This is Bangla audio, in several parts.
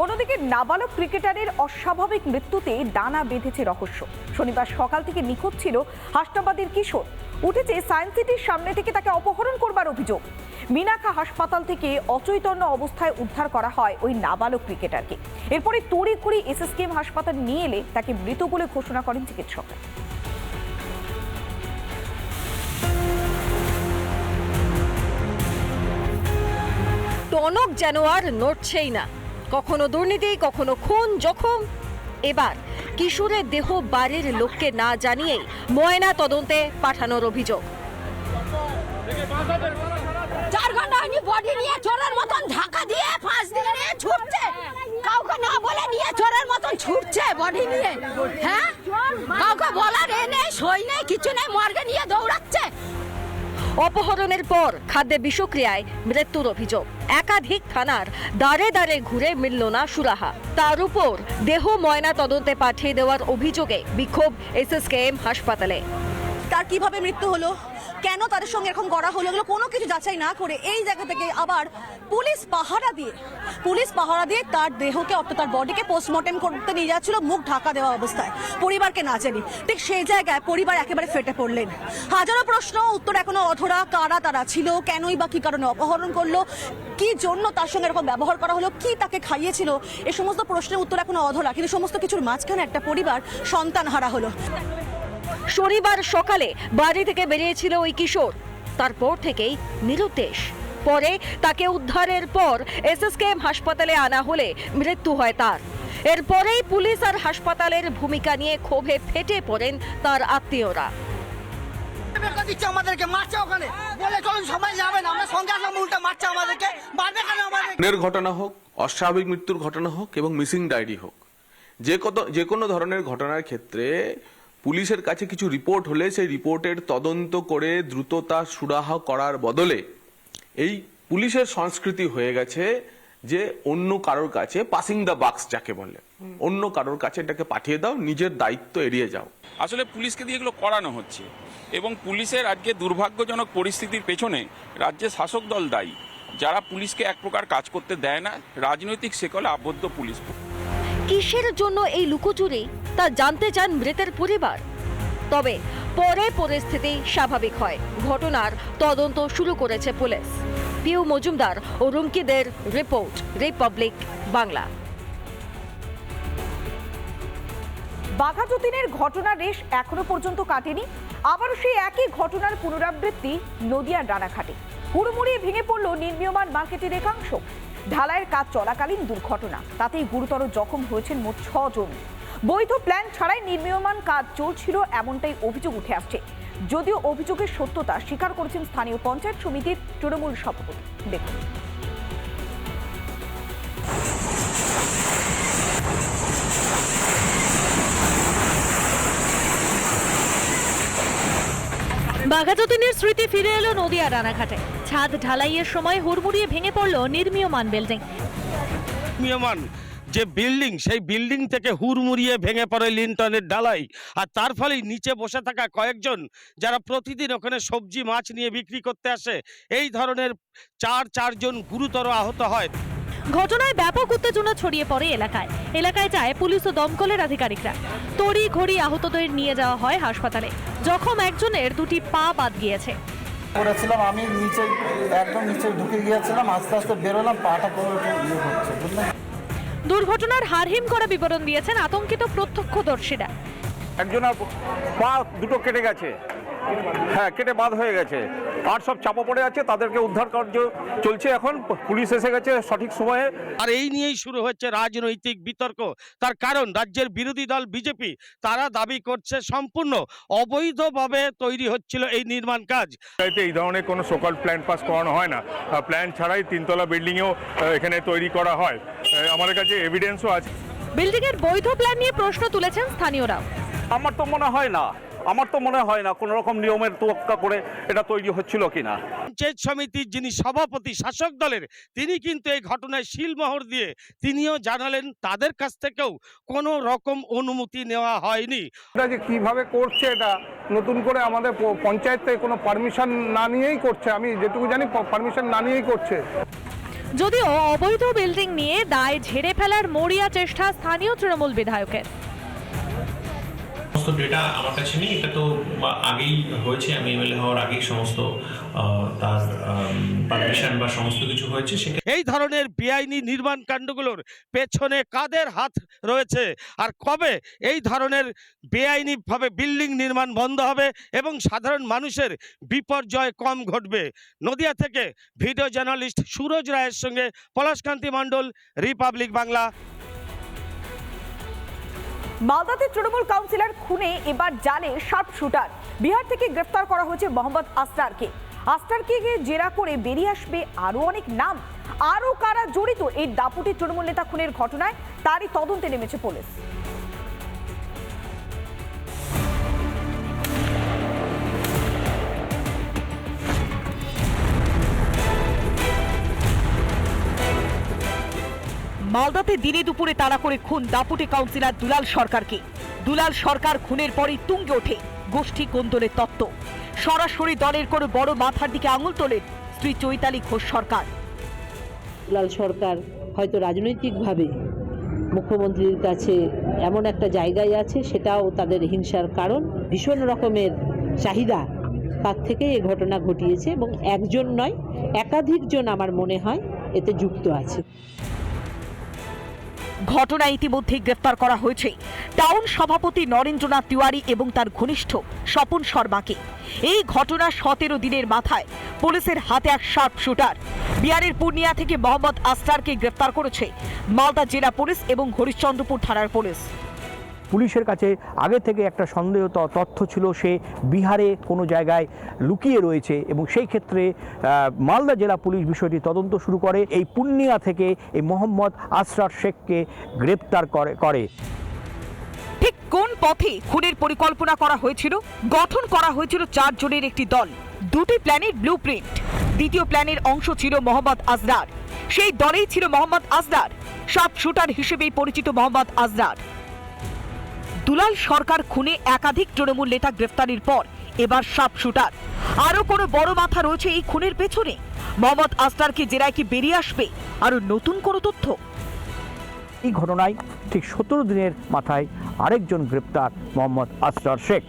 অন্যদিকে নাবালক ক্রিকেটারের অস্বাভাবিক মৃত্যুতে ডানা বেঁধেছে রহস্য। শনিবার সকাল থেকে নিখোঁজ ছিল হাসনাবাদের কিশোর। উঠেছে সায়েন্স সিটির সামনে থেকে তাকে অপহরণ করবার অভিযোগ। মিনাখা হাসপাতাল থেকে অচৈতন্য অবস্থায় উদ্ধার করা হয় ওই নাবালক ক্রিকেটারকে। এরপরে তড়িঘড়ি এসএসকেএম হাসপাতাল নিয়ে এলে তাকে মৃত বলে ঘোষণা করেন চিকিৎসকরা টনক যেন আর নড়ছেই না। কখনো দুর্নীতি, কখনো খুন, জখম। এবার কিশোরের দেহ বাড়ির লোককে না জানিয়েই ময়না তদন্তে পাঠানোর অভিযোগ। চার ঘণ্টা হয়নি বডি নিয়ে চোরের মতন ঢাকা দিয়ে ফাঁস দিয়ে নিয়ে ছুটছে। কাউকে না বলে নিয়ে চোরের মতন ছুটছে বডি নিয়ে। হ্যাঁ? অপহরণের পর খাদ্যে বিষক্রিয়ায় মৃত্যুর অভিযোগ। একাধিক থানার দাঁড়ে দাঁড়ে ঘুরে মিলল না সুরাহা। তার উপর দেহ ময়না তদন্তে পাঠিয়ে দেওয়ার অভিযোগে বিক্ষোভ এসএসকেএম হাসপাতালে। তার কীভাবে মৃত্যু হলো? কেন তাদের সঙ্গে এরকম করা হলো? এগুলো কোনো কিছু যাচাই না করে এই জায়গা থেকে আবার পুলিশ পাহারা দিয়ে, পুলিশ পাহারা দিয়ে তার দেহকে অর্থাৎ তার বডিকে পোস্টমর্টেম করতে নিয়ে যাচ্ছিল, মুখ ঢাকা দেওয়া অবস্থায়। পরিবারকে না জানি। ঠিক সেই জায়গায় পরিবার একেবারে ফেটে পড়লেন। হাজারো প্রশ্ন, উত্তর এখনও অধরা, কারা তারা ছিল, কেনই বা কি কারণে অপহরণ করল, কি জন্য তার সঙ্গে এরকম ব্যবহার করা হলো, কি তাকে খাইয়েছিল, এ সমস্ত প্রশ্নের উত্তর এখনও অধরা। কিন্তু সমস্ত কিছুর মাঝখানে একটা পরিবার সন্তান হারা হলো। শনিবার সকালে বাড়ি থেকে বেরিয়েছিল ওই কিশোর। তারপর থেকেই নিরুদ্দেশ। পরে তাকে উদ্ধারের পর এসএসকেএম হাসপাতালে আনা হলে মৃত্যু হয় তার। এরপরেই পুলিশ আর হাসপাতালের ভূমিকা নিয়ে ক্ষোভে ফেটে পড়েন তার আত্মীয়রা। দিচ্ছে আমাদেরকে মারছে ওখানে। বলে চলুন সবাই যাবেন আমরা সঙ্গে আসলাম উল্টা মারছে আমাদেরকে। মারবে কেন আমাদের ঘটনা হোক অস্বাভাবিক মৃত্যুর ঘটনা হোক এবং মিসিং ডায়েরি হোক যে কত যে কোনো ধরনের ঘটনার ক্ষেত্রে পুলিশের কাছে কিছু রিপোর্ট হলে সেই রিপোর্টের তদন্ত করে দ্রুততা সুরাহা করার বদলে এই পুলিশের সংস্কৃতি হয়ে গেছে যে অন্য কারোর কাছে পাসিং দ্য বাক্স যাকে বলে অন্য কারোর কাছে এটাকে পাঠিয়ে দাও নিজের দায়িত্ব এড়িয়ে যাও। আসলে পুলিশকে দিয়ে এগুলো করানো হচ্ছে এবং পুলিশের আজকে দুর্ভাগ্যজনক পরিস্থিতির পেছনে রাজ্যের শাসক দল দায়ী যারা পুলিশকে এক প্রকার কাজ করতে দেয় না রাজনৈতিক সেকলে আবদ্ধ পুলিশ। কিসের জন্য এই লুকোচুরি? তা জানতে চান মৃতের পরিবার। তবে পরে পরিস্থিতি স্বাভাবিক হয়। ঘটনার তদন্ত শুরু করেছে পুলিশ। পিউ মজুমদার ও রুমকিদের রিপোর্ট, রিপাবলিক বাংলা। বাঘা যতীনের ঘটনার রেশ এখনও পর্যন্ত কাটেনি। আবারও সেই একই ঘটনার পুনরাবৃত্তি নদিয়ার রানাঘাটে হুড়মুড়িয়ে ভেঙে পড়ল নির্মীয়মান মার্কেটের একাংশ। ঢালাইয়ের কাজ চলাকালীন দুর্ঘটনা। তাতেই গুরুতর জখম হয়েছেন মোট ছজন। বৈধ প্ল্যান ছাড়াই নির্মীয়মান কাজ চলছিল এমনটাই অভিযোগ উঠে আসছে। যদিও অভিযোগের সত্যতা স্বীকার করেছেন স্থানীয় পঞ্চায়েত সমিতির তৃণমূল সভাপতি। দেখুন। বাঘাযতীনের স্মৃতি ফিরে এলো নদিয়া রানাঘাটে। ছাদ ঢালাইয়ের সময় হুড়মুড়িয়ে ভেঙে পড়ল নির্মীয়মান বিল্ডিং নিয়মান যে বিল্ডিং সেই বিল্ডিং থেকে হুড়মুড়িয়ে ভেঙে পড়ে লিন্টনের ডালাই। আর তার ফলেই নিচে বসে থাকা কয়েকজন যারা প্রতিদিন ওখানে সবজি মাছ নিয়ে বিক্রি করতে আসে এই ধরনের চার চারজন গুরুতর আহত হয়। ঘটনায় ব্যাপক উত্তেজনা ছড়িয়ে পড়ে এলাকায়। এলাকায় যায় পুলিশ ও দমকলের আধিকারিকরা। তড়ি ঘড়ি আহতদের নিয়ে যাওয়া হয় হাসপাতালে। জখম একজনের দুটি পা বাদ গিয়েছে। করেছিলাম আমি নিচে একদম নিচে ঢুকে গিয়েছিলাম আস্তে আস্তে বেরোলাম পাটা করে ইয়ে হচ্ছে বুঝলেন? দুর্ঘটনার হারহিম করা বিবরণ দিয়েছেন আতঙ্কিত প্রত্যক্ষদর্শীরা। একজনের পা দুটো কেটে গেছে। হ্যাঁ কেটে বাদ হয়ে গেছে। আর সব চাপা পড়ে আছে তাদেরকে উদ্ধার কার্য চলছে এখন। পুলিশ এসে গেছে সঠিক সময়ে। আর এই নিয়েই শুরু হচ্ছে রাজনৈতিক বিতর্ক। তার কারণ রাজ্যের বিরোধী দল বিজেপি তারা দাবি করছে সম্পূর্ণ অবৈধভাবে তৈরি হচ্ছিল এই নির্মাণ কাজ। এতে এই ধরনের কোনো সোকাল প্ল্যান পাস করানো হয় না। প্ল্যান ছাড়াই তিনতলা বিল্ডিংও এখানে তৈরি করা হয়। আমাদের কাছে এভিডেন্সও আছে। বিল্ডিংয়ের বৈধ প্ল্যান নিয়ে প্রশ্ন তুলেছেন স্থানীয়রা আমার তো মনে হয় না। আমার তো মনে হয় না কোনো রকম নিয়মের তোয়াক্কা করে এটা তৈরি হচ্ছিল কিনা। পঞ্চায়েত সমিতির যিনি সভাপতি শাসক দলের তিনি কিন্তু এই ঘটনায় শিলমোহর দিয়ে তিনিও জানালেন তাদের কাছ থেকেও কোনো রকম অনুমতি নেওয়া হয়নি। এটা যে কীভাবে করছে এটা নতুন করে আমাদের পঞ্চায়েত থেকে কোনো পারমিশন না নিয়েই করছে আমি যেটুকু জানি পারমিশন না নিয়েই করছে। যদিও অবৈধ বিল্ডিং নিয়ে দায় ঝেড়ে ফেলার মরিয়া চেষ্টা স্থানীয় তৃণমূল বিধায়কের। সমস্ত ডেটা আমার কাছে নেই, এটা তো আগেই হয়েছে, আমি এমএলএ হওয়ার আগেই সমস্ত তার পারমিশন বা সমস্ত কিছু হয়েছে এই ধরনের বেআইনি নির্মাণ কাণ্ডগুলোর পেছনে কাদের হাত রয়েছে? আর কবে এই ধরনের বেআইনিভাবে বিল্ডিং নির্মাণ বন্ধ হবে এবং সাধারণ মানুষের বিপর্যয় কম ঘটবে? নদিয়া থেকে ভিডিও জার্নালিস্ট সুরজ রায়ের সঙ্গে পলাশকান্তি মণ্ডল রিপাবলিক বাংলা মালদাতে তৃণমূল কাউন্সিলর খুনে এবার জালে শার্প শুটার। বিহার থেকে গ্রেফতার করা হয়েছে মোহাম্মদ আস্তারকে। আস্তারকে জেরা করে বেরিয়ে আসবে আরও অনেক নাম। আরও কারা জড়িত এই দাপুটি তৃণমূল নেতা খুনের ঘটনায়, তারই তদন্তে নেমেছে পুলিশ। মালদাতে দিনে দুপুরে তাড়া করে খুন দাপুটে কাউন্সিলর দুলাল সরকারকে। দুলাল সরকার খুনের পরই তুঙ্গে ওঠে। গোষ্ঠী কোন্দলের তত্ত্ব সরাসরি দলের কোনো বড় মাথার দিকে আঙুল তোলেন স্ত্রী চৈতালি ঘোষ সরকার। দুলাল সরকার হয়তো রাজনৈতিকভাবে মুখ্যমন্ত্রীর কাছে এমন একটা জায়গায় আছে, সেটাও তাদের হিংসার কারণ। ভীষণ রকমের চাহিদা তার থেকে এই ঘটনা ঘটিয়েছে এবং একজন নয়, একাধিকজন আমার মনে হয় এতে যুক্ত আছে। ঘটনা ইতিমধ্যে গ্রেফতার করা হয়েছে। টাউন সভাপতি নরেন্দ্রনাথ তিওয়ারি এবং তার ঘনিষ্ঠ স্বপন শর্মাকে। এই ঘটনা সতেরো দিনের মাথায় পুলিশের হাতে এক শার্প শুটার। বিহারের পূর্ণিয়া থেকে মোহাম্মদ আস্তারকে গ্রেফতার করেছে মালদা জেলা পুলিশ এবং হরিশ্চন্দ্রপুর থানার পুলিশ। পুলিশের কাছে আগে থেকে একটা সন্দেহ তথ্য ছিল, সে বিহারে কোনো জায়গায় লুকিয়ে রয়েছে এবং সেই ক্ষেত্রে মালদা জেলা পুলিশ বিষয়টি তদন্ত শুরু করে। এই পূর্ণিয়া থেকে এই মোহাম্মদ আসরার শেখকে গ্রেপ্তার করে করে। ঠিক কোন পথে খুনের পরিকল্পনা করা হয়েছিল? গঠন করা হয়েছিল চারজনের একটি দল। দুটি প্ল্যানের ব্লু দ্বিতীয় প্ল্যানের অংশ ছিল মোহাম্মদ আজরার সেই দলেই ছিল মোহাম্মদ আজরার সব শুটার হিসেবেই পরিচিত মোহাম্মদ আজরার দুলাল সরকার খুনে একাধিক তৃণমূল নেতা গ্রেফতারির পর এবার সাপ শুটার। আরও কোনো বড় মাথা রয়েছে এই খুনের পেছনে? মোহাম্মদ আজরারকে জেরায় কি বেরিয়ে আসবে? আরও নতুন কোনো তথ্য? এই ঘটনায় ঠিক সতেরো দিনের মাথায় আরেকজন গ্রেপ্তার মোহাম্মদ আসরার শেখ।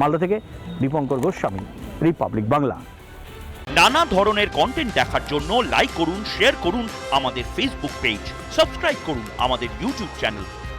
মালদা থেকে দীপঙ্কর গোস্বামী রিপাবলিক বাংলা। নানা ধরনের কন্টেন্ট দেখার জন্য লাইক করুন শেয়ার করুন আমাদের ফেসবুক পেজ সাবস্ক্রাইব করুন আমাদের ইউটিউব চ্যানেল